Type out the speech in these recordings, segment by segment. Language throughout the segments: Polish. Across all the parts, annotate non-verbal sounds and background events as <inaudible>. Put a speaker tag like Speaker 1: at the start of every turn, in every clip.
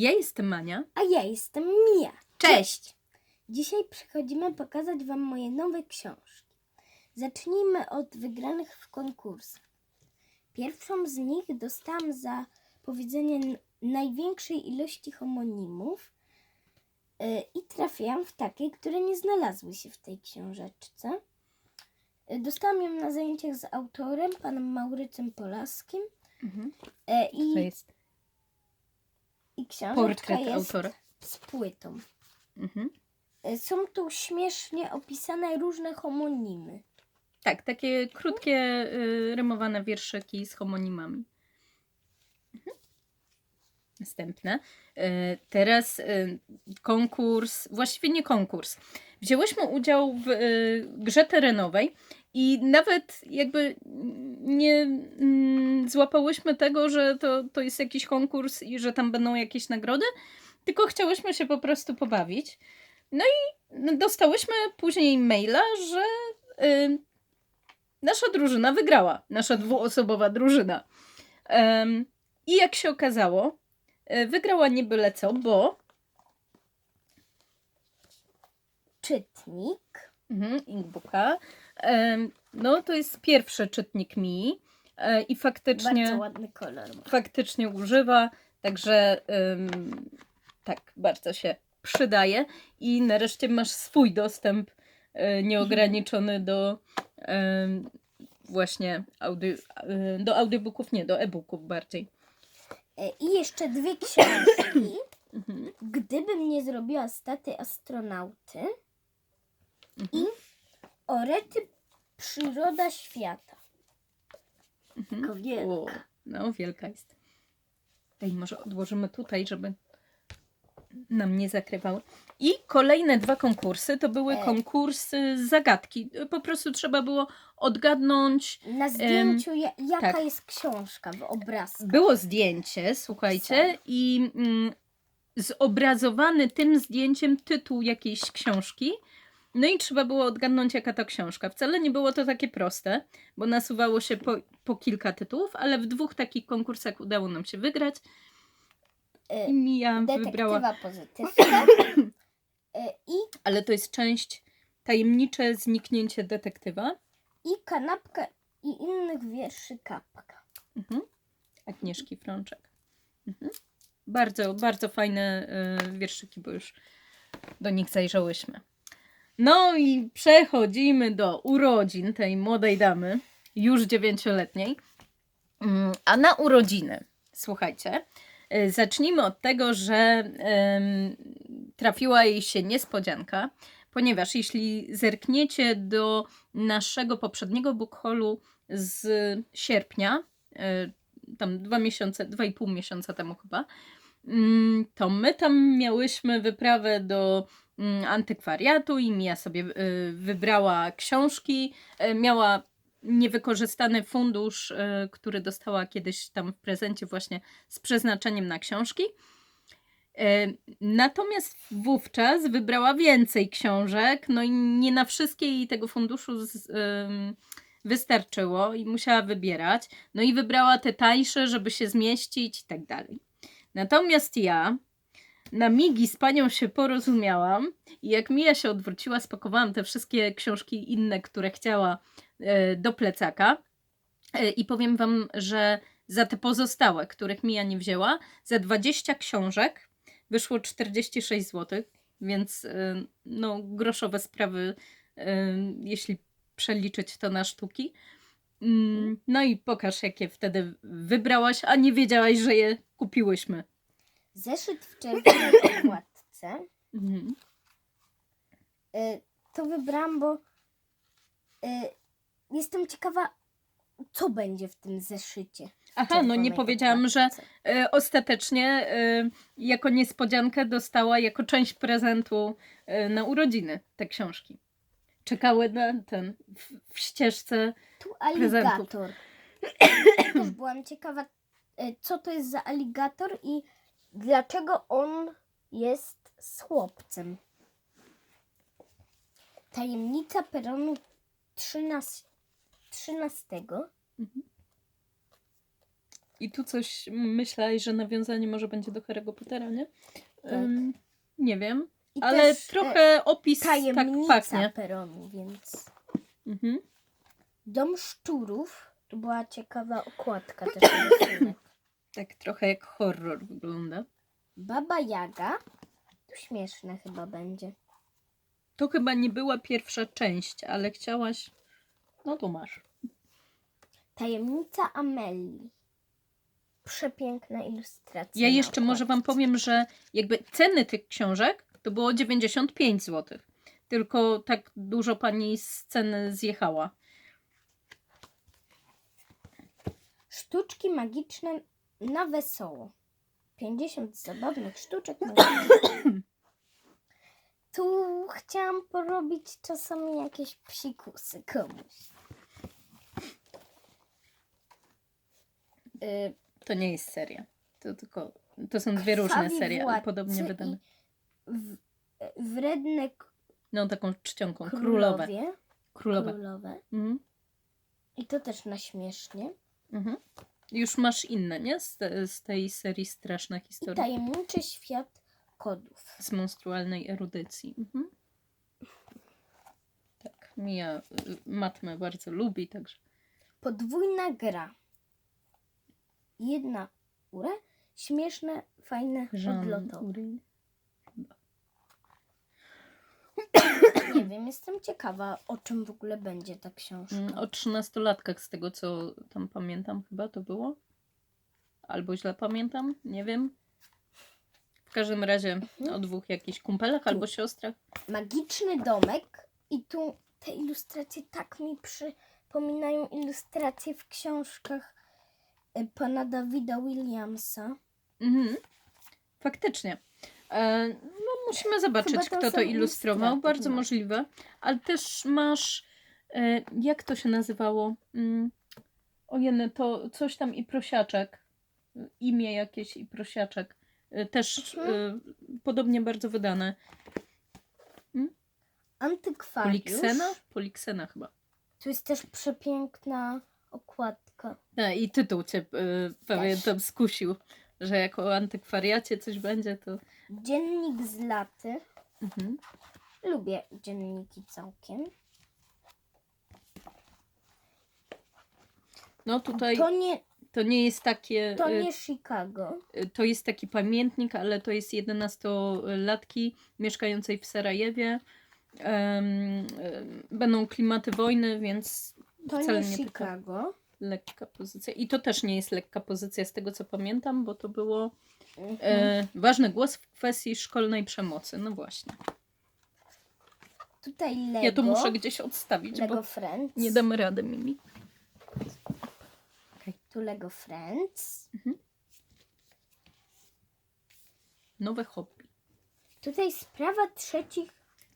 Speaker 1: Ja jestem Mania.
Speaker 2: A ja jestem Mia.
Speaker 1: Cześć!
Speaker 2: Dzisiaj przychodzimy pokazać Wam moje nowe książki. Zacznijmy od wygranych w konkursach. Pierwszą z nich dostałam za powiedzenie największej ilości homonimów yy, i trafiłam w takie, które nie znalazły się w tej książeczce. Yy, Dostałam ją na zajęciach z autorem, panem Maurycem Polaskim.
Speaker 1: Mhm.
Speaker 2: Yy, I,
Speaker 1: To jest
Speaker 2: i książeczka
Speaker 1: portret
Speaker 2: jest
Speaker 1: autora.
Speaker 2: z płytą.
Speaker 1: Mhm.
Speaker 2: E, Są tu śmiesznie opisane różne homonimy.
Speaker 1: Tak, takie krótkie, y, rymowane wierszyki z homonimami. Mhm. Następne. Y, teraz y, konkurs, właściwie nie konkurs. Wzięłyśmy udział w y, grze terenowej i nawet jakby nie mm, złapałyśmy tego, że to, to jest jakiś konkurs i że tam będą jakieś nagrody, tylko chciałyśmy się po prostu pobawić. No i dostałyśmy później maila, że y, nasza drużyna wygrała. Nasza dwuosobowa drużyna. I jak się okazało, y, wygrała nie byle co, bo
Speaker 2: Czytnik.
Speaker 1: mhm, Ingbooka, em, no to jest pierwszy czytnik mi e, i faktycznie,
Speaker 2: Bardzo ładny kolor. ma.
Speaker 1: faktycznie używa, także tak, bardzo się przydaje i nareszcie masz swój dostęp e, nieograniczony do właśnie audi- e, do audiobooków, nie, do e-booków bardziej.
Speaker 2: I jeszcze dwie książki. <clears throat>
Speaker 1: Mhm.
Speaker 2: Gdybym nie zrobiła staty astronauty
Speaker 1: Mhm.
Speaker 2: Orety przyroda świata.
Speaker 1: Mhm.
Speaker 2: Taka wielka.
Speaker 1: O, no, wielka jest. Ej, może odłożymy tutaj, żeby nam nie zakrywały. I kolejne dwa konkursy to były
Speaker 2: E.
Speaker 1: konkursy zagadki. Po prostu trzeba było odgadnąć.
Speaker 2: Na zdjęciu ja, jaka
Speaker 1: tak.
Speaker 2: jest książka w obrazku.
Speaker 1: Było zdjęcie, słuchajcie, i mm, zobrazowany tym zdjęciem tytuł jakiejś książki. No i trzeba było odgadnąć, jaka to książka. Wcale nie było to takie proste, bo nasuwało się po, po kilka tytułów, ale w dwóch takich konkursach udało nam się wygrać.
Speaker 2: E,
Speaker 1: I wybrała.
Speaker 2: Detektywa pozytywka. <coughs> E, I,
Speaker 1: Ale to jest część tajemnicze zniknięcie detektywa.
Speaker 2: I kanapka i innych wierszy kapka.
Speaker 1: Mhm. Agnieszki Frączek. Mhm. Bardzo, bardzo fajne y, wierszyki, bo już do nich zajrzałyśmy. No i przechodzimy do urodzin tej młodej damy, już dziewięcioletniej. Mm, A na urodziny, słuchajcie, y, zacznijmy od tego, że trafiła jej się niespodzianka, ponieważ jeśli zerkniecie do naszego poprzedniego bookholu z sierpnia, y, tam dwa miesiące, dwa i pół miesiąca temu chyba, mm, to my tam miałyśmy wyprawę do antykwariatu i Mia sobie y, wybrała książki, y, miała niewykorzystany fundusz, y, który dostała kiedyś tam w prezencie właśnie z przeznaczeniem na książki. Y, Natomiast wówczas wybrała więcej książek, no i nie na wszystkie jej tego funduszu z, ym, wystarczyło i musiała wybierać. No i wybrała te tańsze, żeby się zmieścić i tak dalej. Natomiast ja na migi z panią się porozumiałam i jak Mija się odwróciła, spakowałam te wszystkie książki inne, które chciała e, do plecaka. E, I powiem wam, że za te pozostałe, których Mija nie wzięła, za 20 książek wyszło 46 zł, więc e, no, groszowe sprawy, jeśli przeliczyć to na sztuki. Mm, No i pokaż, jakie wtedy wybrałaś, a nie wiedziałaś, że je kupiłyśmy.
Speaker 2: Zeszyt w czerwonej <coughs> okładce.
Speaker 1: Mhm.
Speaker 2: Y, to wybrałam, bo y, jestem ciekawa, co będzie w tym zeszycie.
Speaker 1: Aha, no nie powiedziałam, że e, ostatecznie jako niespodziankę dostała jako część prezentu na urodziny te książki. Czekały na ten w, w ścieżce.
Speaker 2: Tu
Speaker 1: prezentów.
Speaker 2: aligator. <coughs> Też byłam ciekawa, y, co to jest za aligator i dlaczego on jest z chłopcem. Tajemnica peronu 13. 13.
Speaker 1: Mhm. I tu coś myślałeś, że nawiązanie może będzie do Harry'ego Pottera, nie? Ym, nie wiem,
Speaker 2: I
Speaker 1: ale
Speaker 2: e,
Speaker 1: trochę opis tak
Speaker 2: tajemnica
Speaker 1: pachnie.
Speaker 2: peronu, więc
Speaker 1: Mhm.
Speaker 2: Dom Szczurów. To była ciekawa okładka <coughs> też.
Speaker 1: Tak trochę jak horror wygląda.
Speaker 2: Baba Jaga. To śmieszne chyba będzie.
Speaker 1: To chyba nie była pierwsza część, ale chciałaś. No to masz.
Speaker 2: Tajemnica Amelii. Przepiękna ilustracja.
Speaker 1: Ja
Speaker 2: na
Speaker 1: jeszcze może Wam powiem, że jakby ceny tych książek to było 95 zł. Tylko tak dużo pani z ceny zjechała.
Speaker 2: Sztuczki magiczne na wesoło. 50 zabawnych sztuczek. <coughs> Tu chciałam porobić czasami jakieś psikusy komuś. Y,
Speaker 1: To nie jest seria. To tylko. To są dwie różne
Speaker 2: Krwawi
Speaker 1: serie, ale
Speaker 2: władcy
Speaker 1: podobnie
Speaker 2: i
Speaker 1: wydane.
Speaker 2: W, wredne
Speaker 1: No taką czcionką. Królowe.
Speaker 2: królowie.
Speaker 1: Królowe.
Speaker 2: Królowe.
Speaker 1: Mhm.
Speaker 2: I to też na śmiesznie.
Speaker 1: Mhm. Już masz inne, nie? Z, te, z tej serii Straszna
Speaker 2: I
Speaker 1: historia.
Speaker 2: tajemniczy świat kodów.
Speaker 1: Z monstrualnej erudycji. Mhm. Tak. Mia y, matmę bardzo lubi, także.
Speaker 2: Podwójna gra. Jedna ura. Śmieszne, fajne,
Speaker 1: Jean
Speaker 2: odlotowe. Nie wiem, jestem ciekawa, o czym w ogóle będzie ta książka.
Speaker 1: Mm, O trzynastolatkach, z tego co tam pamiętam, chyba to było. Albo źle pamiętam, nie wiem. W każdym razie o dwóch jakichś kumpelach albo siostrach.
Speaker 2: Magiczny domek. I tu te ilustracje tak mi przypominają ilustracje w książkach y, pana Davida Williamsa.
Speaker 1: Mhm. Faktycznie. E, no, musimy zobaczyć,
Speaker 2: Chyba
Speaker 1: kto to
Speaker 2: są
Speaker 1: ilustrował.
Speaker 2: ilustraty
Speaker 1: Bardzo
Speaker 2: chyba.
Speaker 1: możliwe. Ale też masz. E, jak to się nazywało? Mm. Ojeny, to coś tam i prosiaczek. Imię jakieś i prosiaczek. E, Też e, podobnie bardzo wydane.
Speaker 2: Antykwariusz.
Speaker 1: Poliksena? Poliksena chyba.
Speaker 2: Tu jest też przepiękna okładka.
Speaker 1: A, I tytuł cię y, pamiętam skusił, że jako o antykwariacie coś będzie, to.
Speaker 2: Dziennik z laty.
Speaker 1: Mhm.
Speaker 2: Lubię dzienniki całkiem.
Speaker 1: No tutaj
Speaker 2: To nie,
Speaker 1: to nie jest takie.
Speaker 2: to
Speaker 1: y,
Speaker 2: nie Chicago.
Speaker 1: y, To jest taki pamiętnik, ale to jest 11-latki mieszkającej w Sarajewie. Em, em, będą klimaty wojny, więc
Speaker 2: To
Speaker 1: wcale
Speaker 2: nie
Speaker 1: nie taka
Speaker 2: Chicago.
Speaker 1: Lekka pozycja. I to też nie jest lekka pozycja z tego co pamiętam, bo to było
Speaker 2: Mhm.
Speaker 1: e, ważny głos w kwestii szkolnej przemocy. No właśnie.
Speaker 2: Tutaj Lego.
Speaker 1: Ja to muszę gdzieś odstawić,
Speaker 2: Lego
Speaker 1: bo
Speaker 2: Friends.
Speaker 1: nie damy rady Mimi.
Speaker 2: Tu Lego Friends.
Speaker 1: Nowe hobby.
Speaker 2: Tutaj sprawa trzecich,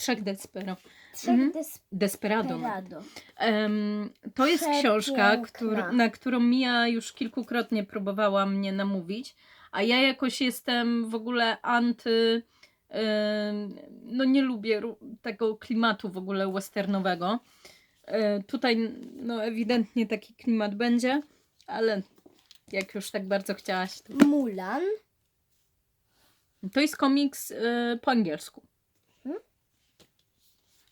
Speaker 1: Trzech Despero.
Speaker 2: trzech
Speaker 1: Mhm. Desperado.
Speaker 2: Desperado.
Speaker 1: Em, to jest książka, któr, na którą Mia już kilkukrotnie próbowała mnie namówić, a ja jakoś jestem w ogóle anty. em, no nie lubię ru- tego klimatu w ogóle westernowego. E, tutaj no ewidentnie taki klimat będzie, ale jak już tak bardzo chciałaś, to,
Speaker 2: Mulan.
Speaker 1: to jest komiks e, po angielsku.
Speaker 2: Hmm?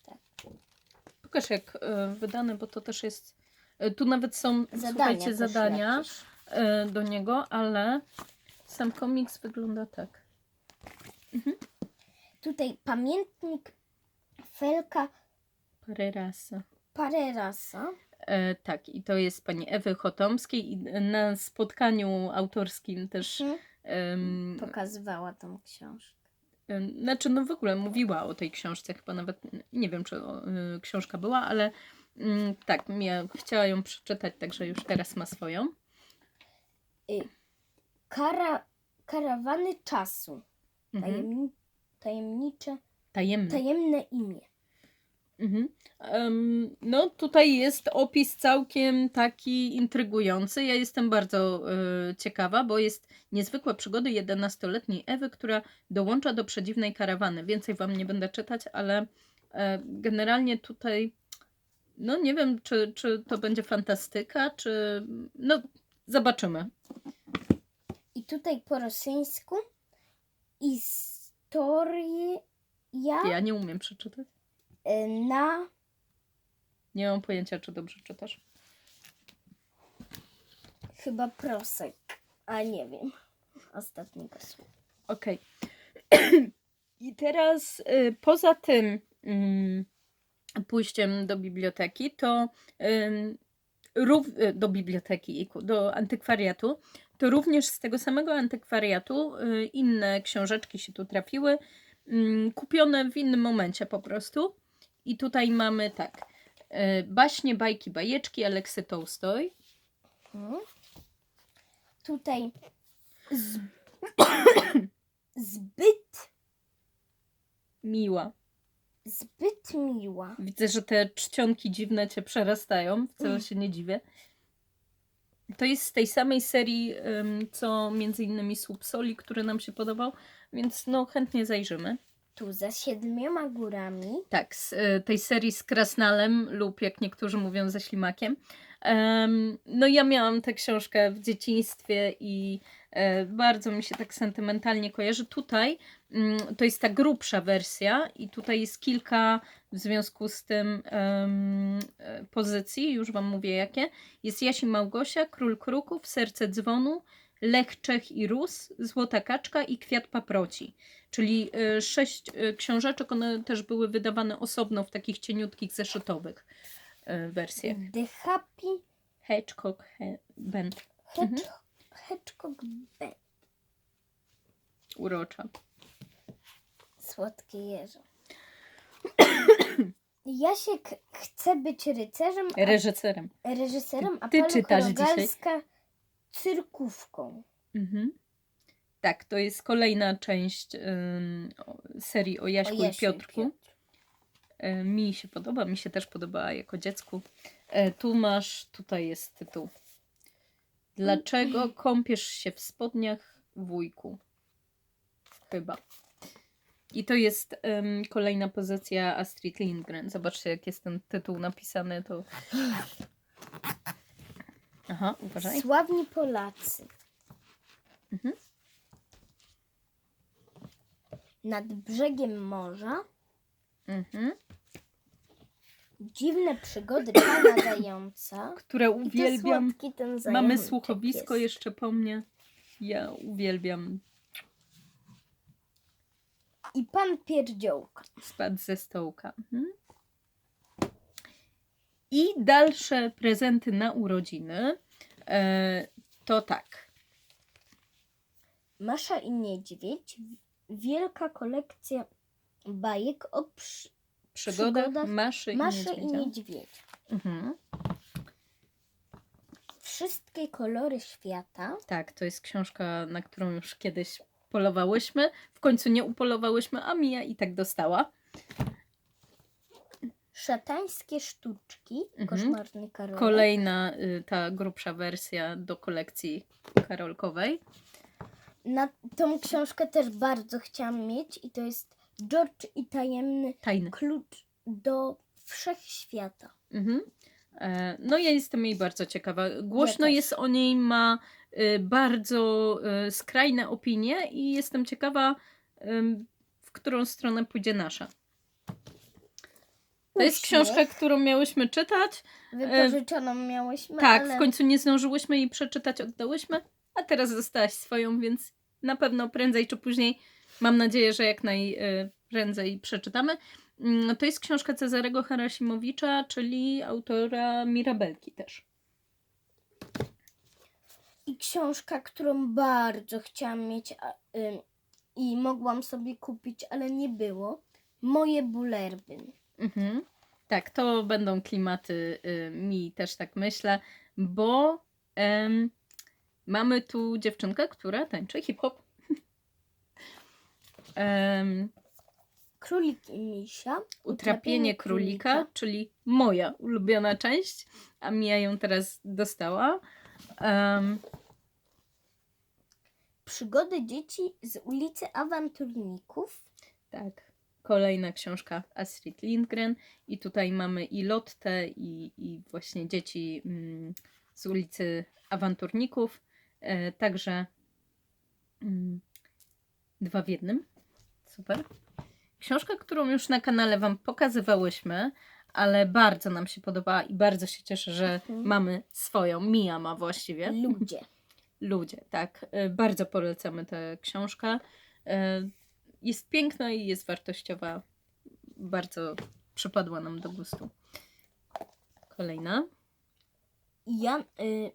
Speaker 2: Tak.
Speaker 1: Pokaż jak e, wydany, bo to też jest. e, Tu nawet są
Speaker 2: Zadania
Speaker 1: słuchajcie,
Speaker 2: też
Speaker 1: zadania
Speaker 2: jakieś.
Speaker 1: e, do niego, ale sam komiks wygląda tak.
Speaker 2: Tutaj pamiętnik Felka
Speaker 1: Parerasa.
Speaker 2: Parerasa.
Speaker 1: E, tak, i to jest pani Ewy Chotomskiej i na spotkaniu autorskim też
Speaker 2: Mhm.
Speaker 1: em,
Speaker 2: Pokazywała tą książkę.
Speaker 1: Znaczy no w ogóle mówiła o tej książce, chyba nawet nie wiem czy o, y, książka była, ale mm, tak, ja chciała ją przeczytać, także już teraz ma swoją.
Speaker 2: Kara, karawany czasu.
Speaker 1: Mhm.
Speaker 2: Tajemni, tajemnicze,
Speaker 1: Tajemne.
Speaker 2: tajemne imię.
Speaker 1: Mhm. Em, no tutaj jest opis całkiem taki intrygujący. Ja jestem bardzo e, ciekawa, bo jest niezwykłe przygody 11-letniej Ewy, która dołącza do przedziwnej karawany. Więcej wam nie będę czytać, ale e, generalnie tutaj no nie wiem, czy, czy to będzie fantastyka, czy no zobaczymy.
Speaker 2: tutaj po rosyjsku historia
Speaker 1: Ja nie umiem przeczytać.
Speaker 2: Na
Speaker 1: Nie mam pojęcia, czy dobrze czytasz.
Speaker 2: chyba prosek, a nie wiem ostatniego słowa.
Speaker 1: Okej. <clears throat> I teraz y, poza tym mm, pójściem do biblioteki, to rów, y, do biblioteki, do antykwariatu, to również z tego samego antykwariatu y, inne książeczki się tu trafiły, ym, kupione w innym momencie po prostu. I tutaj mamy tak, y, baśnie, bajki, bajeczki Aleksy Tołstoj.
Speaker 2: Mhm. Tutaj z... <coughs> zbyt,
Speaker 1: Miła.
Speaker 2: zbyt miła.
Speaker 1: Widzę, że te czcionki dziwne cię przerastają. Wcale
Speaker 2: Mm.
Speaker 1: się nie dziwię. To jest z tej samej serii, co między innymi Słup Soli, który nam się podobał, więc no chętnie zajrzymy.
Speaker 2: Tu za siedmioma górami.
Speaker 1: Tak, z y, tej serii z Krasnalem lub jak niektórzy mówią ze Ślimakiem. Em, no ja miałam tę książkę w dzieciństwie i e, bardzo mi się tak sentymentalnie kojarzy. Tutaj mm, to jest ta grubsza wersja i tutaj jest kilka w związku z tym e, pozycji, już wam mówię jakie. Jest Jasi Małgosia, Król Kruków, Serce Dzwonu, Lech Czech i Rus, Złota Kaczka i Kwiat Paproci. Czyli y, sześć y, książeczek, one też były wydawane osobno w takich cieniutkich, zeszytowych y, wersjach.
Speaker 2: The Happy
Speaker 1: Hedgehog he, Band. Mhm.
Speaker 2: Hedgehog Band.
Speaker 1: Urocza.
Speaker 2: Słodkie jeże. <coughs> Jasiek chce być rycerzem, a
Speaker 1: Reżyserem.
Speaker 2: reżyserem, a
Speaker 1: Ty
Speaker 2: Paluch
Speaker 1: czytasz dzisiaj?
Speaker 2: Cyrkówką.
Speaker 1: Mhm. Tak, to jest kolejna część ym, serii o Jaśku,
Speaker 2: O Jasiu
Speaker 1: i Piotrku.
Speaker 2: Piotr.
Speaker 1: E, Mi się podoba, mi się też podobała jako dziecku. E, Tu masz, tutaj jest tytuł. Dlaczego kąpiesz się w spodniach, wujku? Chyba. I to jest kolejna pozycja Astrid Lindgren. Zobaczcie, jak jest ten tytuł napisany, to... Aha, uważaj.
Speaker 2: Sławni Polacy.
Speaker 1: Mhm.
Speaker 2: Nad brzegiem morza
Speaker 1: Mhm.
Speaker 2: dziwne przygody pana <coughs> zająca.
Speaker 1: Które uwielbiam.
Speaker 2: słodki ten
Speaker 1: Mamy słuchowisko
Speaker 2: jest.
Speaker 1: jeszcze po mnie. Ja uwielbiam
Speaker 2: I pan pierdziołka.
Speaker 1: spadł ze stołka. Mhm. I dalsze prezenty na urodziny e, to tak.
Speaker 2: Masza i niedźwiedź. Wielka kolekcja bajek o przy...
Speaker 1: Przygoda
Speaker 2: Przygodach
Speaker 1: Maszy i
Speaker 2: Maszy i
Speaker 1: Niedźwiedzia.
Speaker 2: niedźwiedź.
Speaker 1: Mhm.
Speaker 2: Wszystkie kolory świata.
Speaker 1: Tak, to jest książka, na którą już kiedyś polowałyśmy. W końcu nie upolowałyśmy, a Mija i tak dostała.
Speaker 2: Szatańskie sztuczki.
Speaker 1: Mhm.
Speaker 2: Koszmarny Karolek.
Speaker 1: Kolejna, y, ta grubsza wersja do kolekcji karolkowej.
Speaker 2: Na tą książkę też bardzo chciałam mieć i to jest George i tajemny
Speaker 1: Tajny.
Speaker 2: klucz do wszechświata.
Speaker 1: Mhm. E, No ja jestem jej bardzo ciekawa. Głośno
Speaker 2: też.
Speaker 1: jest o niej, ma y, bardzo y, skrajne opinie i jestem ciekawa, w którą stronę pójdzie nasza. To jest książka, którą miałyśmy czytać.
Speaker 2: Wypożyczoną miałyśmy,
Speaker 1: tak,
Speaker 2: ale
Speaker 1: w końcu nie zdążyłyśmy jej przeczytać, oddałyśmy, a teraz dostałaś swoją, więc na pewno prędzej czy później, mam nadzieję, że jak najprędzej przeczytamy. Mm, To jest książka Cezarego Harasimowicza, czyli autora Mirabelki też.
Speaker 2: i książka, którą bardzo chciałam mieć i mogłam sobie kupić, ale nie było. Moje bulerby.
Speaker 1: Mhm. Tak, to będą klimaty y, mi też tak myślę, bo em, mamy tu dziewczynkę, która tańczy hip-hop. <laughs> Em,
Speaker 2: Królik i misia.
Speaker 1: Utrapienie królika, czyli moja ulubiona część, a Mia ją teraz dostała. Em,
Speaker 2: Przygody dzieci z ulicy Awanturników.
Speaker 1: tak, kolejna książka Astrid Lindgren i tutaj mamy i Lottę i, i właśnie dzieci mm, z ulicy Awanturników. E, także Mm, Dwa w jednym. Super. Książka, którą już na kanale Wam pokazywałyśmy, ale bardzo nam się podobała i bardzo się cieszę, że
Speaker 2: Mhm.
Speaker 1: mamy swoją. Mija ma właściwie.
Speaker 2: Ludzie.
Speaker 1: Ludzie, tak. Y, Bardzo polecamy tę książkę. Jest piękna i jest wartościowa. Bardzo przypadła nam do gustu. Kolejna.
Speaker 2: Jan, y,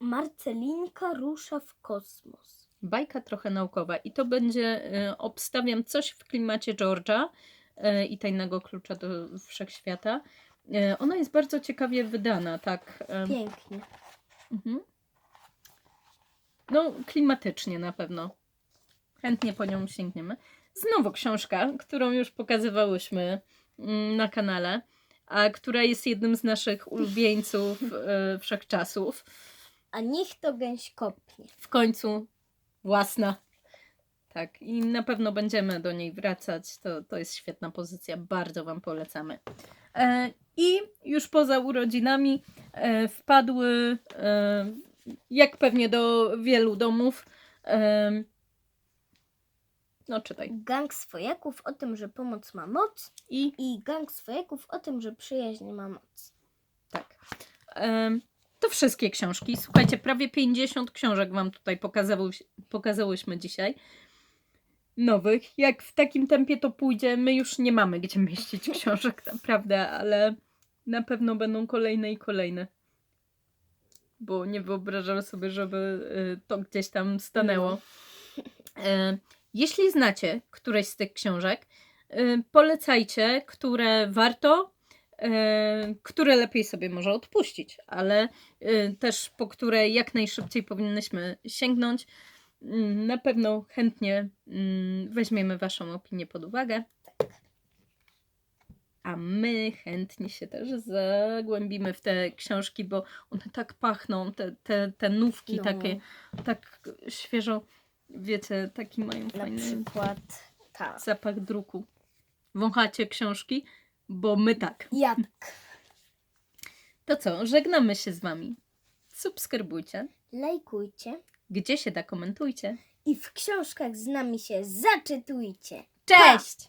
Speaker 2: Marcelinka rusza w kosmos.
Speaker 1: Bajka trochę naukowa i to będzie, y, obstawiam, coś w klimacie George'a y, i tajnego klucza do wszechświata. Y, Ona jest bardzo ciekawie wydana, tak. y,
Speaker 2: Pięknie.
Speaker 1: Mhm. No, klimatycznie na pewno. Chętnie po nią sięgniemy. Znowu książka, którą już pokazywałyśmy mm, na kanale, a która jest jednym z naszych ulubieńców <laughs> e, wszechczasów.
Speaker 2: A niech to gęś kopnie.
Speaker 1: W końcu własna. Tak, i na pewno będziemy do niej wracać. To, to jest świetna pozycja, bardzo Wam polecamy. E, I już poza urodzinami e, wpadły, e, jak pewnie do wielu domów, e, no czytaj.
Speaker 2: Gang swojaków o tym, że pomoc ma moc
Speaker 1: I
Speaker 2: i gang swojaków o tym, że przyjaźń ma moc.
Speaker 1: tak. To wszystkie książki. Słuchajcie, prawie 50 książek Wam tutaj pokazały, pokazałyśmy dzisiaj. Nowych. Jak w takim tempie to pójdzie, my już nie mamy gdzie mieścić książek, <laughs> naprawdę, ale na pewno będą kolejne i kolejne. Bo nie wyobrażam sobie, żeby y, to gdzieś tam stanęło. E, Jeśli znacie któreś z tych książek, y, polecajcie, które warto, e, które lepiej sobie może odpuścić, ale y, też po które jak najszybciej powinnyśmy sięgnąć. Mm, Na pewno chętnie mm, weźmiemy Waszą opinię pod uwagę. A my chętnie się też zagłębimy w te książki, bo one tak pachną, te, te, te nówki
Speaker 2: No.
Speaker 1: takie, tak świeżo, wiecie, taki mają
Speaker 2: Na
Speaker 1: fajny
Speaker 2: przykład ta.
Speaker 1: zapach druku. Wąchacie książki? Bo my tak.
Speaker 2: Ja tak.
Speaker 1: To co, żegnamy się z Wami. Subskrybujcie.
Speaker 2: Lajkujcie
Speaker 1: Gdzie się da, komentujcie.
Speaker 2: i w książkach z nami się zaczytujcie.
Speaker 1: Cześć!